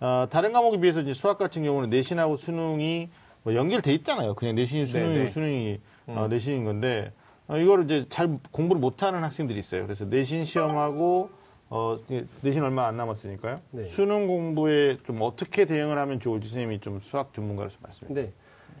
어, 다른 과목에 비해서 이제 수학 같은 경우는 내신하고 수능이 뭐 연결돼 있잖아요. 그냥 내신이 수능이고 네네. 수능이 어, 내신인 건데 어, 이거를 이제 잘 공부를 못하는 학생들이 있어요. 그래서 내신 시험하고 어, 내신 얼마 안 남았으니까요. 네. 수능 공부에 좀 어떻게 대응을 하면 좋을지 선생님이 좀 수학 전문가로서 말씀해 주세요. 네.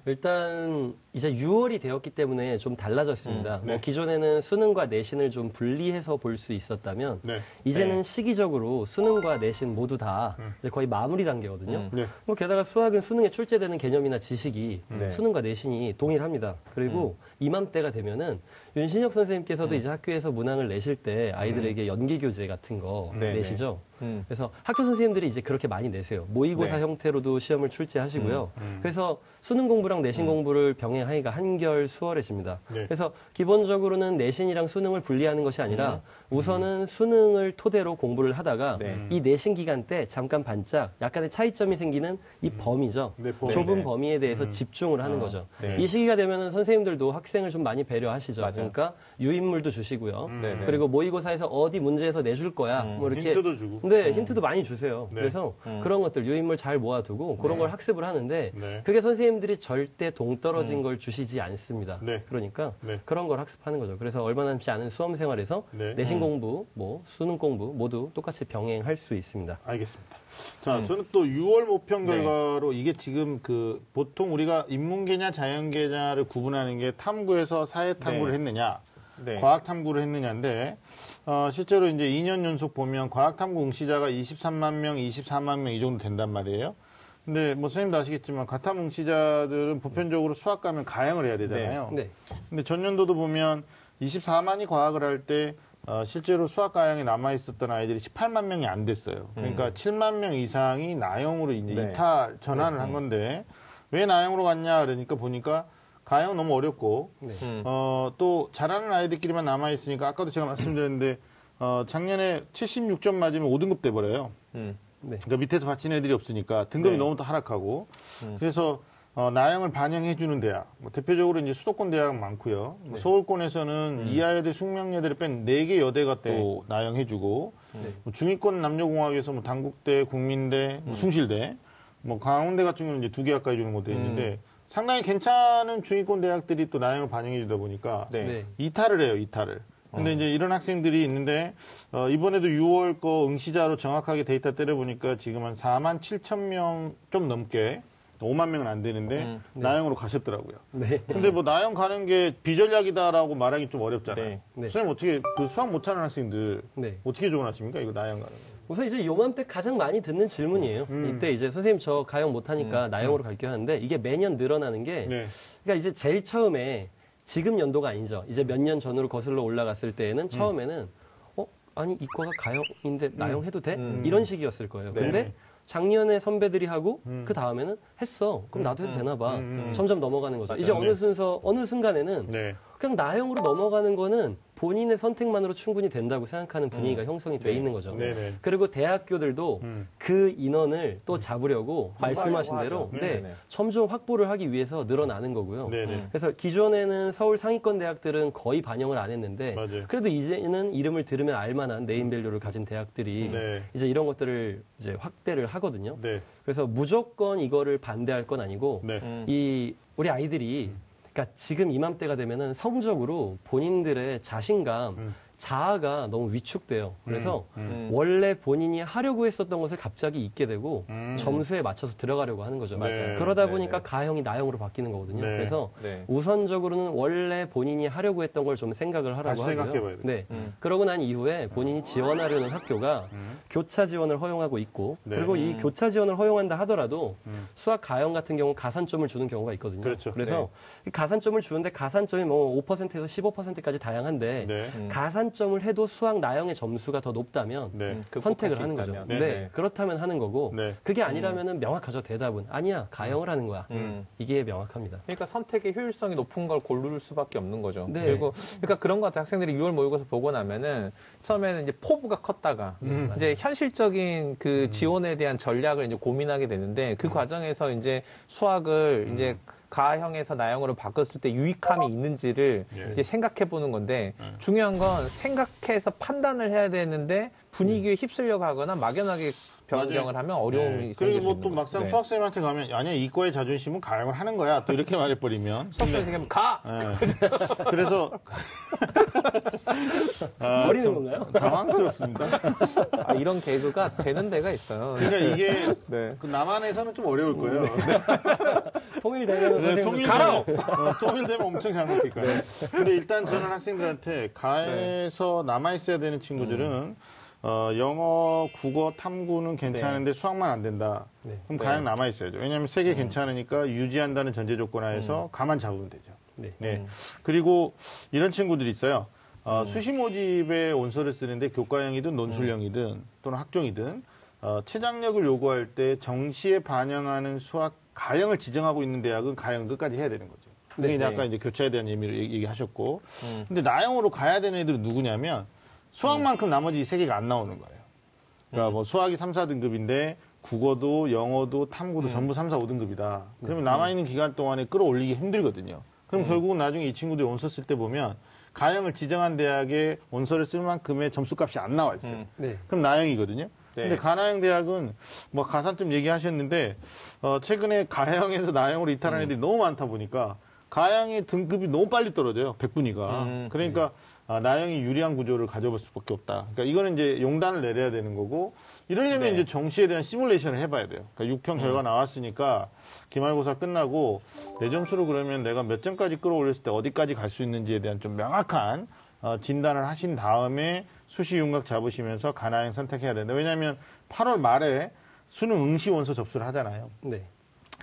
일단 이제 6월이 되었기 때문에 좀 달라졌습니다. 네. 뭐 기존에는 수능과 내신을 좀 분리해서 볼 수 있었다면 네. 이제는 시기적으로 수능과 내신 모두 다 이제 거의 마무리 단계거든요. 음. 네. 뭐 게다가 수학은 수능에 출제되는 개념이나 지식이 네. 수능과 내신이 동일합니다. 그리고 이맘때가 되면은 윤신혁 선생님께서도 이제 학교에서 문항을 내실 때 아이들에게 연기 교재 같은 거 네, 내시죠. 음. 그래서 학교 선생님들이 이제 그렇게 많이 내세요. 모의고사 네. 형태로도 시험을 출제하시고요. 그래서 수능 공부랑 내신 공부를 병행하기가 한결 수월해집니다. 네. 그래서 기본적으로는 내신이랑 수능을 분리하는 것이 아니라 우선은 수능을 토대로 공부를 하다가 네. 이 내신 기간 때 잠깐 반짝 약간의 차이점이 생기는 이 범위죠. 네, 범위. 좁은 네. 범위에 대해서 집중을 하는 거죠. 네. 이 시기가 되면은 선생님들도 학생을 좀 많이 배려하시죠. 맞아요. 그러니까 유인물도 주시고요. 그리고 모의고사에서 어디 문제에서 내줄 거야. 뭐 이렇게 힌트도 주고. 네, 힌트도 많이 주세요. 네. 그래서 그런 것들 유인물 잘 모아두고 그런 걸 학습을 하는데 네. 그게 선생님들이 절대 동떨어진 걸 주시지 않습니다. 네. 그러니까 네. 그런 걸 학습하는 거죠. 그래서 얼마 남지 않은 수험 생활에서 네. 내신 공부, 뭐 수능 공부 모두 똑같이 병행할 수 있습니다. 알겠습니다. 자, 저는 또 6월 모평 네. 결과로 이게 지금 그 보통 우리가 인문계냐 자연계냐를 구분하는 게 탐구에서 사회 탐구를 네. 했느냐, 네. 과학 탐구를 했느냐인데 어, 실제로 이제 2년 연속 보면 과학 탐구 응시자가 23만 명, 24만 명 이 정도 된단 말이에요. 근데 뭐 선생님도 아시겠지만 과탐 응시자들은 보편적으로 수학 가면 가형을 해야 되잖아요. 네. 근데 전년도도 보면 24만이 과학을 할때 어, 실제로 수학 가형에 남아 있었던 아이들이 18만 명이 안 됐어요. 그러니까 7만 명 이상이 나형으로 이제 네. 이탈 전환을 한 건데 왜 나형으로 갔냐 그러니까 보니까 가형 너무 어렵고 네. 음. 어, 또 잘하는 아이들끼리만 남아 있으니까 아까도 제가 말씀드렸는데 어, 작년에 76점 맞으면 5등급 돼 버려요. 음. 네. 그러니까 밑에서 받친 애들이 없으니까 등급이 네. 너무 또 하락하고 음. 그래서 어, 나형을 반영해 주는 대학 뭐 대표적으로 이제 수도권 대학 많고요 뭐 서울권에서는 이하여대 숙명여대를 뺀네개 여대가 또 네. 나형해 주고 네. 뭐 중위권 남녀공학에서 뭐 당국대 국민대 뭐 숭실대 뭐 강원대 같은 경우는 이제 두 개 가까이 주는 것도 있는데 상당히 괜찮은 중위권 대학들이 또 나형을 반영해주다 보니까 네. 네. 이탈을 해요, 이탈을. 근데 이제 이런 학생들이 있는데 어, 이번에도 6월 거 응시자로 정확하게 데이터 때려보니까 지금 한 4만 7천 명 좀 넘게 5만 명은 안 되는데 음, 나영으로 가셨더라고요. 네. 근데 뭐 나영 가는 게 비전략이다라고 말하기 좀 어렵잖아요. 네. 네. 선생님 어떻게 그 수학 못하는 학생들 네. 어떻게 조언하십니까? 이거 나영 가는 거. 우선 이제 요맘때 가장 많이 듣는 질문이에요. 음. 이때 이제 선생님 저 가형 못하니까 나형으로 갈게요 하는데 이게 매년 늘어나는 게 네. 그러니까 이제 제일 처음에 지금 연도가 아니죠. 이제 몇 년 전으로 거슬러 올라갔을 때에는 처음에는 어 아니 이과가 가형인데 나형 해도 돼? 음. 이런 식이었을 거예요. 네. 근데 작년에 선배들이 하고 그 다음에는 했어. 그럼 나도 해도 되나 봐. 음, 음. 점점 넘어가는 거죠. 맞아요. 이제 어느 네. 순서 어느 순간에는 네. 그냥 나형으로 넘어가는 거는 본인의 선택만으로 충분히 된다고 생각하는 분위기가 형성이 돼 네. 있는 거죠. 네네. 그리고 대학교들도 음. 그 인원을 또 잡으려고 말씀하신 하죠. 대로 네, 네, 네. 점점 확보를 하기 위해서 늘어나는 거고요. 네네. 그래서 기존에는 서울 상위권 대학들은 거의 반영을 안 했는데 맞아요. 그래도 이제는 이름을 들으면 알만한 네임밸류를 가진 대학들이 네. 이제 이런 것들을 이제 확대를 하거든요. 네. 그래서 무조건 이거를 반대할 건 아니고 네. 음. 이 우리 아이들이 그러니까 지금 이맘때가 되면은 성적으로 본인들의 자신감, 음. 자아가 너무 위축돼요. 그래서 음. 원래 본인이 하려고 했었던 것을 갑자기 잊게 되고 음. 점수에 맞춰서 들어가려고 하는 거죠. 맞아요. 그러다 네, 보니까 네. 가형이 나형으로 바뀌는 거거든요. 네. 그래서 네. 우선적으로는 원래 본인이 하려고 했던 걸 좀 생각을 하라고 다시 하고요. 생각해봐야 돼요. 네. 음. 그러고 난 이후에 본인이 지원하려는 학교가 음. 교차 지원을 허용하고 있고 네. 그리고 이 음. 교차 지원을 허용한다 하더라도 음. 수학 가형 같은 경우 가산점을 주는 경우가 있거든요. 그렇죠. 래서 이 가산점을 주는데 가산점이 뭐 5%에서 15%까지 다양한데 네. 음. 가산점을 해도 수학 나형의 점수가 더 높다면 네. 음, 선택을 수 하는 있다면. 거죠. 네, 네, 네. 그렇다면 하는 거고 네. 그게 아니라면은 명확하죠. 대답은 아니야 가형을 하는 거야. 음. 이게 명확합니다. 그러니까 선택의 효율성이 높은 걸 고를 수밖에 없는 거죠. 네. 그리고 그러니까 그런 것 같아요. 학생들이 6월 모의고사 보고 나면은 처음에는 이제 포부가 컸다가 음. 이제 현실적인 그 지원에 대한 전략을 이제 고민하게 되는데 음. 그 과정에서 이제 수학을 이제 가형에서 나형으로 바꿨을 때 유익함이 있는지를 예. 생각해 보는 건데 네. 중요한 건 생각해서 판단을 해야 되는데 분위기에 음. 휩쓸려 가거나 막연하게 변경을 맞아요. 하면 어려움이 네. 생길 그리고 수뭐 또. 막상 네. 수학생한테 가면 아니야 이과의 자존심은 가형을 하는 거야 또 이렇게 말해버리면 수학 근데- 선생님 가. 예. 그래서 아, 버리는 좀 건가요? 당황스럽습니다. 아, 이런 개그가 되는 데가 있어요. 그러니까 이게 네. 그 남한에서는 좀 어려울 거예요. 통일되면 네, 선생님 통일되면, 어, 통일되면 엄청 잘 먹힐 거예요. 근데 일단 저는 학생들한테 가에서 남아 있어야 되는 친구들은 어, 영어, 국어, 탐구는 괜찮은데 수학만 안 된다. 네. 그럼 네. 가양 남아 있어야죠. 왜냐하면 세개 괜찮으니까 유지한다는 전제 조건 하에서 가만 잡으면 되죠. 네. 네. 그리고 이런 친구들이 있어요. 어, 수시 모집에 원서를 쓰는데 교과형이든 논술형이든 또는 학종이든 어, 최장력을 요구할 때 정시에 반영하는 수학 가형을 지정하고 있는 대학은 가형을 끝까지 해야 되는 거죠. 근데 네, 이제 네. 아까 이제 교차에 대한 의미를 얘기- 얘기하셨고, 음. 근데 나형으로 가야 되는 애들은 누구냐면 수학만큼 나머지 세 개가 안 나오는 거예요. 그러니까 뭐 수학이 3, 4등급인데 국어도 영어도 탐구도 전부 3, 4, 5등급이다. 그러면 남아있는 기간 동안에 끌어올리기 힘들거든요. 그럼 결국은 나중에 이 친구들이 원서 쓸 때 보면 가형을 지정한 대학에 원서를 쓸 만큼의 점수값이 안 나와 있어요. 음. 네. 그럼 나형이거든요. 네. 근데 가나형 대학은 뭐 가산점 얘기하셨는데 어 최근에 가형에서 나형으로 이탈한 애들이 너무 많다 보니까 가형의 등급이 너무 빨리 떨어져요. 백분위가. 음, 그러니까 아, 나형이 유리한 구조를 가져볼 수밖에 없다. 그러니까 이거는 이제 용단을 내려야 되는 거고 이러려면 네. 이제 정시에 대한 시뮬레이션을 해봐야 돼요. 그러니까 6평 결과 나왔으니까 기말고사 끝나고 내 점수로 그러면 내가 몇 점까지 끌어올렸을 때 어디까지 갈 수 있는지에 대한 좀 명확한 어, 진단을 하신 다음에 수시 윤곽 잡으시면서 가나형 선택해야 된다. 왜냐하면 8월 말에 수능 응시 원서 접수를 하잖아요. 네.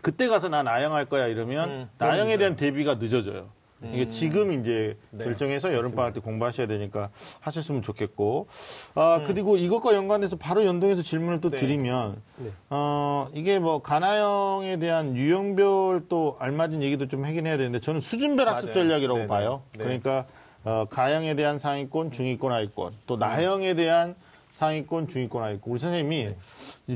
그때 가서 나 나영할 거야 이러면 음, 나영에 대한 대비가 늦어져요. 이게 지금 이제 네, 결정해서 여름방학 때 공부하셔야 되니까 하셨으면 좋겠고. 아, 그리고 이것과 연관돼서 바로 연동해서 질문을 또 네. 드리면, 네. 어, 이게 뭐, 가나형에 대한 유형별 또 알맞은 얘기도 좀 하긴 해야 되는데, 저는 수준별 학습 맞아요. 전략이라고 네네. 봐요. 네. 그러니까, 어, 가형에 대한 상위권, 중위권, 하위권, 또 나형에 대한 상위권, 중위권, 하위권. 우리 선생님이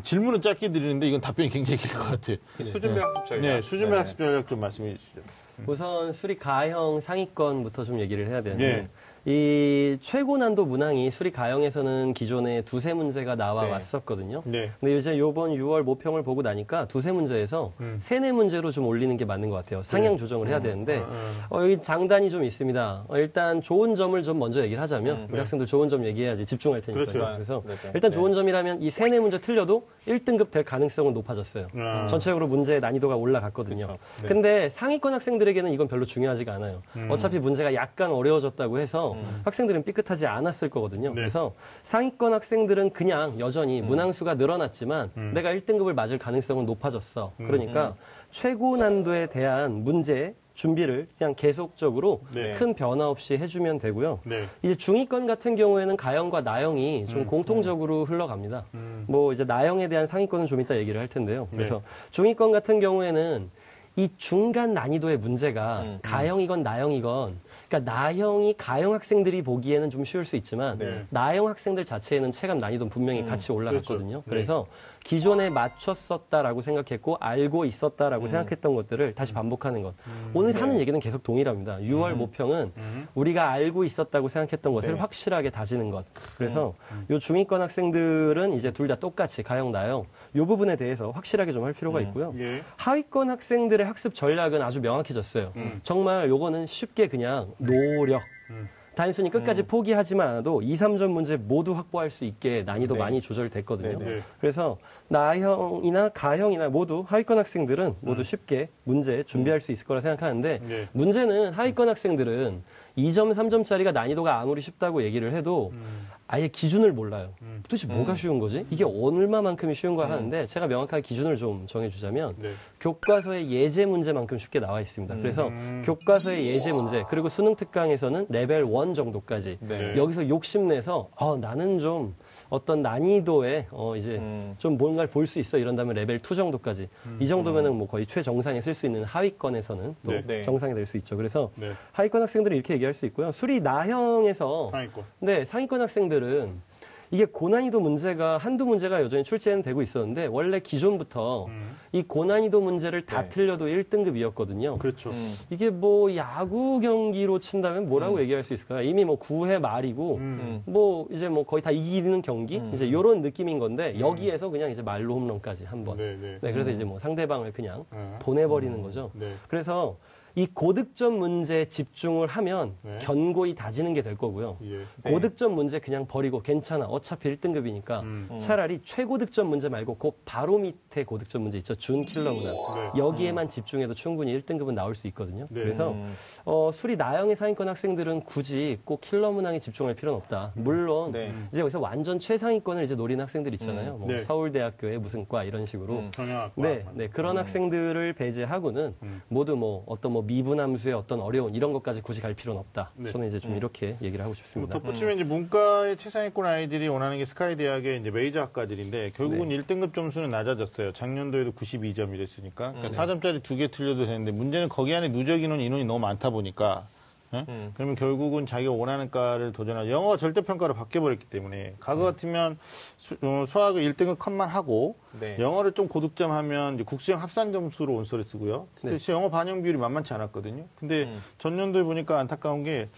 질문은 짧게 드리는데 이건 답변이 굉장히 길 것 같아요. 수준별 학습 전략. 네, 수준별 네. 학습 전략 좀 말씀해 주시죠. 우선 수리 가형 상위권부터 좀 얘기를 해야 되는데 예. 이 최고 난도 문항이 수리 가형에서는 기존에 두세 문제가 나와 네. 왔었거든요. 네. 근데 이제 요번 6월 모평을 보고 나니까 두세 문제에서 음. 세네 문제로 좀 올리는 게 맞는 것 같아요. 상향 조정을 해야 되는데 어, 어, 여기 장단이 좀 있습니다. 어, 일단 좋은 점을 좀 먼저 얘기를 하자면 음, 우리 네. 학생들 좋은 점 얘기해야지 집중할 테니까요. 그렇죠. 그래서 네, 네. 일단 네. 좋은 점이라면 이 세네 문제 틀려도 1등급 될 가능성은 높아졌어요. 아. 전체적으로 문제의 난이도가 올라갔거든요. 네. 근데 상위권 학생들에게는 이건 별로 중요하지가 않아요. 음. 어차피 문제가 약간 어려워졌다고 해서 학생들은 삐끗하지 않았을 거거든요. 네. 그래서 상위권 학생들은 그냥 여전히 음. 문항수가 늘어났지만 내가 1등급을 맞을 가능성은 높아졌어. 음. 그러니까 최고 난도에 대한 문제 준비를 그냥 계속적으로 네. 큰 변화 없이 해주면 되고요. 네. 이제 중위권 같은 경우에는 가형과 나형이 좀 공통적으로 흘러갑니다. 음. 뭐 이제 나형에 대한 상위권은 좀 이따 얘기를 할 텐데요. 그래서 중위권 같은 경우에는 이 중간 난이도의 문제가 음, 음. 가형이건 나형이건 그러니까 나형이 가형 학생들이 보기에는 좀 쉬울 수 있지만 네. 나형 학생들 자체에는 체감 난이도는 분명히 같이 올라갔거든요. 그렇죠. 네. 그래서 기존에 맞췄었다라고 생각했고 알고 있었다라고 음. 생각했던 것들을 다시 반복하는 것. 오늘 하는 얘기는 계속 동일합니다. 6월 모평은 우리가 알고 있었다고 생각했던 것을 음. 네. 확실하게 다지는 것. 그래서 음. 요 중위권 학생들은 이제 둘 다 똑같이 가형 나형 요 부분에 대해서 확실하게 좀 할 필요가 있고요. 예. 하위권 학생들의 학습 전략은 아주 명확해졌어요. 음. 정말 요거는 쉽게 그냥 노력. 음. 단순히 끝까지 포기하지만 않아도 2, 3점 문제 모두 확보할 수 있게 난이도 네. 많이 조절됐거든요. 네, 네. 그래서 나형이나 가형이나 모두 하위권 학생들은 음. 모두 쉽게 문제 준비할 수 있을 거라 생각하는데 네. 문제는 하위권 학생들은 2점, 3점짜리가 난이도가 아무리 쉽다고 얘기를 해도 음. 아예 기준을 몰라요. 도대체 뭐가 쉬운 거지? 이게 얼마만큼이 쉬운 거야 하는데 제가 명확하게 기준을 좀 정해주자면 네. 교과서의 예제 문제만큼 쉽게 나와 있습니다. 그래서 음. 교과서의 예제 문제 그리고 수능 특강에서는 레벨 1 정도까지 네. 여기서 욕심내서 어, 나는 좀 어떤 난이도에 어, 이제 음. 좀 뭔가를 볼 수 있어 이런다면 레벨 2 정도까지 이 정도면은 뭐 거의 최정상에 쓸 수 있는 하위권에서는 또 네. 네. 정상이 될 수 있죠. 그래서 네. 하위권 학생들은 이렇게 얘기할 수 있고요. 수리 나형에서 상위권. 네, 상위권 학생들은 이게 고난이도 문제가 한두 문제가 여전히 출제는 되고 있었는데 원래 기존부터 음. 이 고난이도 문제를 다 네. 틀려도 1등급이었거든요. 그렇죠. 음. 이게 뭐 야구 경기로 친다면 뭐라고 얘기할 수 있을까요? 이미 뭐 9회 말이고 음. 뭐 이제 뭐 거의 다 이기는 경기 음. 이제 요런 느낌인 건데 여기에서 그냥 이제 말로 홈런까지 한번. 네. 네, 네. 그래서 이제 뭐 상대방을 그냥 어. 보내 버리는 거죠. 네. 그래서 이 고득점 문제에 집중을 하면 네. 견고히 다지는 게 될 거고요. 예. 네. 고득점 문제 그냥 버리고 괜찮아. 어차피 1등급이니까 음. 차라리 최고득점 문제 말고 그 바로 밑에 고득점 문제 있죠. 준 킬러 문항. 네. 여기에만 집중해도 충분히 1등급은 나올 수 있거든요. 네. 그래서 음. 어, 수리 나영의 상위권 학생들은 굳이 꼭 킬러 문항에 집중할 필요는 없다. 물론 네. 이제 여기서 완전 최상위권을 이제 노리는 학생들 있잖아요. 뭐 네. 서울대학교의 무슨 과 이런 식으로. 음. 경영학과. 네, 네 그런 학생들을 배제하고는 음. 모두 뭐 어떤 뭐 미분함수의 어떤 어려운 이런 것까지 굳이 갈 필요는 없다. 네. 저는 이제 좀 음. 이렇게 얘기를 하고 뭐 싶습니다. 덧붙이면 이제 문과의 최상위권 아이들이 원하는 게 스카이 대학의 이제 메이저 학과들인데 결국은 네. 1등급 점수는 낮아졌어요. 작년도에도 92점이 됐으니까. 그러니까 음. 4점짜리 두 개 틀려도 되는데 문제는 거기 안에 누적 인원 인원이 너무 많다 보니까 예? 음. 그러면 결국은 자기가 원하는 과를 도전하 영어가 절대평가로 바뀌어버렸기 때문에 과거 같으면 수, 어, 수학을 1등급 컷만 하고 네. 영어를 좀 고득점 하면 국수형 합산 점수로 온서를 쓰고요. 그때 네. 영어 반영 비율이 만만치 않았거든요. 근데 음. 전년도에 보니까 안타까운 게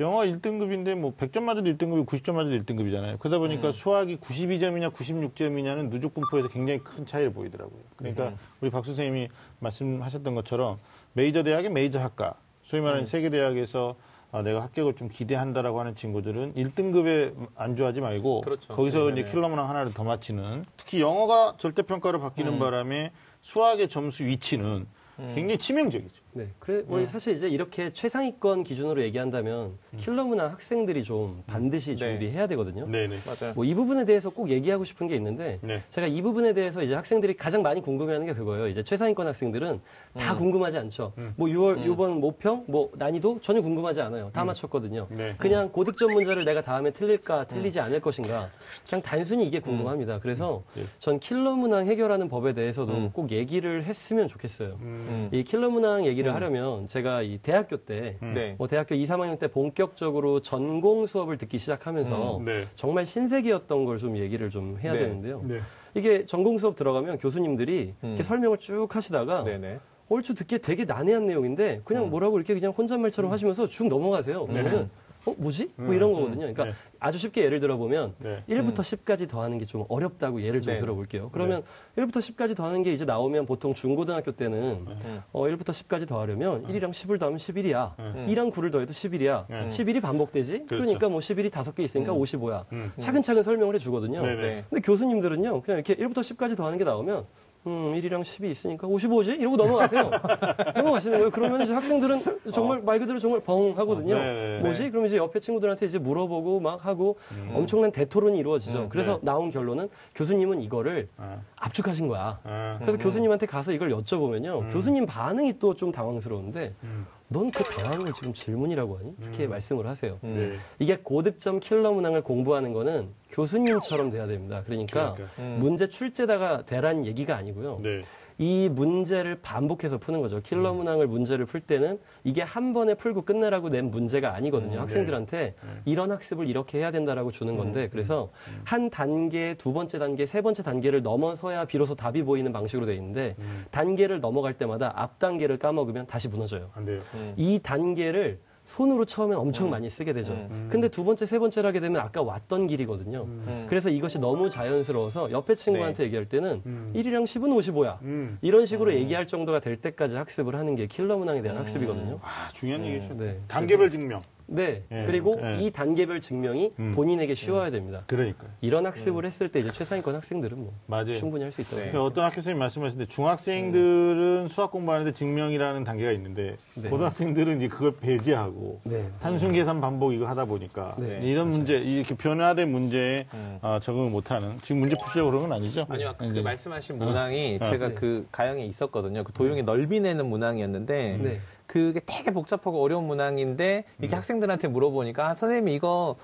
영어 1등급인데 뭐 100점 맞아도 1등급이 90점 맞아도 1등급이잖아요. 그러다 보니까 음. 수학이 92점이냐 96점이냐는 누적 분포에서 굉장히 큰 차이를 보이더라고요. 그러니까 음. 우리 박 선생님이 말씀하셨던 것처럼 메이저 대학의 메이저 학과, 소위 말하는 음. 세계 대학에서 아, 내가 합격을 좀 기대한다라고 하는 친구들은 1등급에 안주하지 말고 그렇죠. 거기서 네네네. 이제 킬러 문항 하나를 더 맞히는 특히 영어가 절대평가로 바뀌는 음. 바람에 수학의 점수 위치는 음. 굉장히 치명적이죠. 네, 그래 뭐 사실 이제 이렇게 최상위권 기준으로 얘기한다면 킬러 문항 학생들이 좀 반드시 네. 준비해야 되거든요. 네 네. 맞아요. 뭐 이 부분에 대해서 꼭 얘기하고 싶은 게 있는데 네. 제가 이 부분에 대해서 이제 학생들이 가장 많이 궁금해하는 게 그거예요. 이제 최상위권 학생들은 다 음. 궁금하지 않죠. 음. 뭐 6월 음. 이번 모평 뭐 난이도 전혀 궁금하지 않아요. 다 맞췄거든요. 네. 그냥 고득점 문제를 내가 다음에 틀릴까 틀리지 않을 것인가 그냥 단순히 이게 궁금합니다. 그래서 네. 전 킬러 문항 해결하는 법에 대해서도 음. 꼭 얘기를 했으면 좋겠어요. 음. 음. 이 킬러 문항 얘기 를 음. 하려면 제가 이 대학교 때 음. 네. 뭐 대학교 2, 3학년 때 본격적으로 전공 수업을 듣기 시작하면서 음, 네. 정말 신세계였던 걸 좀 얘기를 좀 해야 네. 되는데요. 네. 이게 전공 수업 들어가면 교수님들이 음. 이렇게 설명을 쭉 하시다가 네네. 얼추 듣기에 되게 난해한 내용인데 그냥 음. 뭐라고 이렇게 그냥 혼잣말처럼 하시면서 쭉 넘어가세요. 그러면은 어 뭐지? 뭐 이런 거거든요. 그러니까 네. 아주 쉽게 예를 들어보면 네. 1부터 10까지 더하는 게 좀 어렵다고 예를 좀 네. 들어볼게요. 그러면 1부터 10까지 더하는 게 이제 나오면 보통 중고등학교 때는 음. 어, 1부터 10까지 더하려면 1이랑 10을 더하면 11이야. 음. 2랑 9를 더해도 11이야. 음. 11이 반복되지? 그렇죠. 그러니까뭐 11이 다섯 개 있으니까 음. 55야. 음. 차근차근 설명을 해주거든요. 네. 근데 교수님들은요, 그냥 이렇게 1부터 10까지 더하는 게 나오면, 음, 1이랑 10이 있으니까 55지? 이러고 넘어가세요. 넘어가시는 거예요. 그러면 이제 학생들은 정말 말 그대로 정말 벙 하거든요. 어. 네네. 뭐지? 그럼 이제 옆에 친구들한테 이제 물어보고 막 하고 엄청난 대토론이 이루어지죠. 음, 그래서 네. 나온 결론은 교수님은 이거를 아, 압축하신 거야. 아, 그래서 교수님한테 가서 이걸 여쭤보면요. 교수님 반응이 또 좀 당황스러운데, 음. 넌 그 당황을 지금 질문이라고 하니? 이렇게 말씀을 하세요. 음. 네. 이게 고득점 킬러 문항을 공부하는 거는 교수님처럼 돼야 됩니다. 그러니까, 그러니까. 음. 문제 출제다가 되란 얘기가 아니고요. 네. 이 문제를 반복해서 푸는 거죠. 킬러 문항을 문제를 풀 때는 이게 한 번에 풀고 끝내라고 낸 문제가 아니거든요. 음, 학생들한테 이런 학습을 이렇게 해야 된다라고 주는 건데 그래서 한 단계, 두 번째 단계, 세 번째 단계를 넘어서야 비로소 답이 보이는 방식으로 돼 있는데 음. 단계를 넘어갈 때마다 앞 단계를 까먹으면 다시 무너져요. 안 돼요. 음. 이 단계를 손으로 처음엔 엄청 많이 쓰게 되죠. 음. 근데 두 번째, 세 번째를 하게 되면 아까 왔던 길이거든요. 음. 그래서 이것이 너무 자연스러워서 옆에 친구한테 얘기할 때는 음. 1이랑 10은 55야. 음. 이런 식으로 얘기할 정도가 될 때까지 학습을 하는 게 킬러 문항에 대한 학습이거든요. 아, 중요한 얘기죠. 네. 단계별 증명. 네. 예, 그리고 예. 이 단계별 증명이 음. 본인에게 쉬워야 됩니다. 그러니까요. 이런 학습을 했을 때 이제 최상위권 학생들은 뭐 맞아요. 충분히 할 수 있다고 네. 그러니까 어떤 학교 선생님 말씀하시는데 중학생들은 수학 공부하는데 증명이라는 단계가 있는데 네. 고등학생들은 이제 그걸 배제하고 네. 단순 계산 반복 이거 하다 보니까 네, 이런 문제 이렇게 변화된 문제에 음. 어, 적응을 못하는 지금 문제 푸시려고 그런 건 아니죠? 아니요, 그 이제. 말씀하신 문항이 제가 네. 그 가형에 있었거든요. 그 도용의 넓이 내는 문항이었는데 네. 그게 되게 복잡하고 어려운 문항인데 이렇게 학생들한테 물어보니까 아, 선생님 이거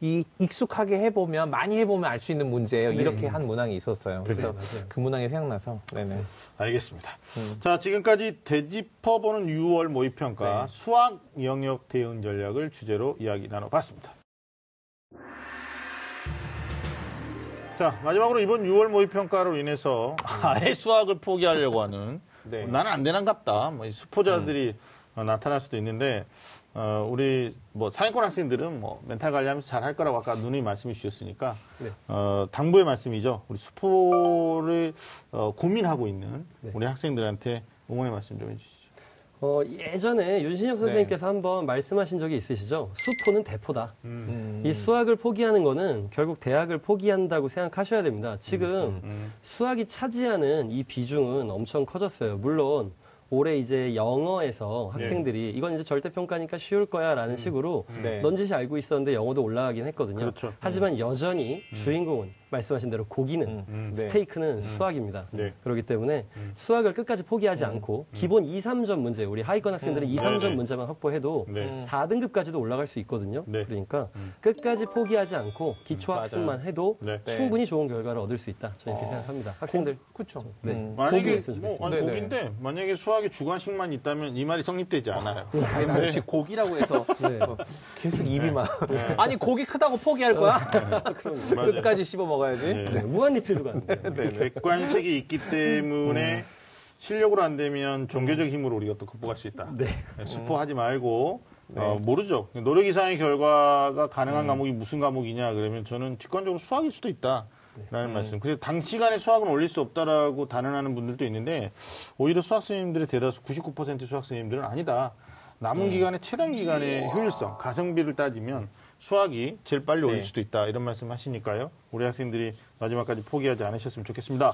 이 익숙하게 해보면 많이 해보면 알 수 있는 문제예요. 네. 이렇게 한 문항이 있었어요. 그래서 네. 그 문항이 생각나서 네네. 알겠습니다. 음. 자, 지금까지 되짚어보는 6월 모의평가 네. 수학 영역 대응 전략을 주제로 이야기 나눠봤습니다. 자, 마지막으로 이번 6월 모의평가로 인해서 아예 수학을 포기하려고 하는 네. 나는 안 되는갑다. 뭐이 수포자들이 어, 나타날 수도 있는데 어, 우리 뭐 상위권 학생들은 뭐 멘탈 관리하면서 잘 할 거라고 아까 누님이 말씀해 주셨으니까 네. 어, 당부의 말씀이죠. 우리 수포를 어, 고민하고 있는 네. 우리 학생들한테 응원의 말씀 좀 해주시죠. 어, 예전에 윤신혁 선생님께서 한번 말씀하신 적이 있으시죠? 수포는 대포다. 음. 이 수학을 포기하는 거는 결국 대학을 포기한다고 생각하셔야 됩니다. 지금 음. 수학이 차지하는 이 비중은 엄청 커졌어요. 물론 올해 이제 영어에서 네. 학생들이 이건 이제 절대 평가니까 쉬울 거야 라는 식으로 네. 넌지시 알고 있었는데 영어도 올라가긴 했거든요. 그렇죠. 하지만 여전히 주인공은 말씀하신 대로 고기는 음. 음. 네. 스테이크는 수학입니다. 네. 그렇기 때문에 수학을 끝까지 포기하지 않고 기본 2, 3점 문제, 우리 하위권 학생들은 2, 3점 네, 네. 문제만 확보해도 네. 4등급까지도 올라갈 수 있거든요. 네. 그러니까 끝까지 포기하지 않고 기초. 학습만 해도 네. 충분히 좋은 결과를 얻을 수 있다. 저는 이렇게 어. 생각합니다. 학생들 그렇죠. 네. 음. 만약에 뭐. 아니. 고기인데 만약에 수학에 주관식만 있다면 이 말이 성립되지 않아요. 아니, 나 역시 고기라고 해서 네. 어, 계속 입이 막. 아니, 고기 크다고 포기할 거야? 끝까지 씹어 먹어 야지. 네. 네, 무한 리필도 가는데. 객관식이 있기 때문에 실력으로 안 되면 종교적 힘으로 우리가 또 극복할 수 있다. 네. 스포하지 말고 어, 모르죠. 노력 이상의 결과가 가능한 과목이 무슨 과목이냐 그러면 저는 직관적으로 수학일 수도 있다. 라는 말씀. 그래서 단시간에 수학은 올릴 수 없다라고 단언하는 분들도 있는데 오히려 수학 선생님들의 대다수 99% 수학 선생님들은 아니다. 남은 기간에 최단 기간의 효율성, 가성비를 따지면 수학이 제일 빨리 올릴 네. 수도 있다. 이런 말씀 하시니까요. 우리 학생들이 마지막까지 포기하지 않으셨으면 좋겠습니다.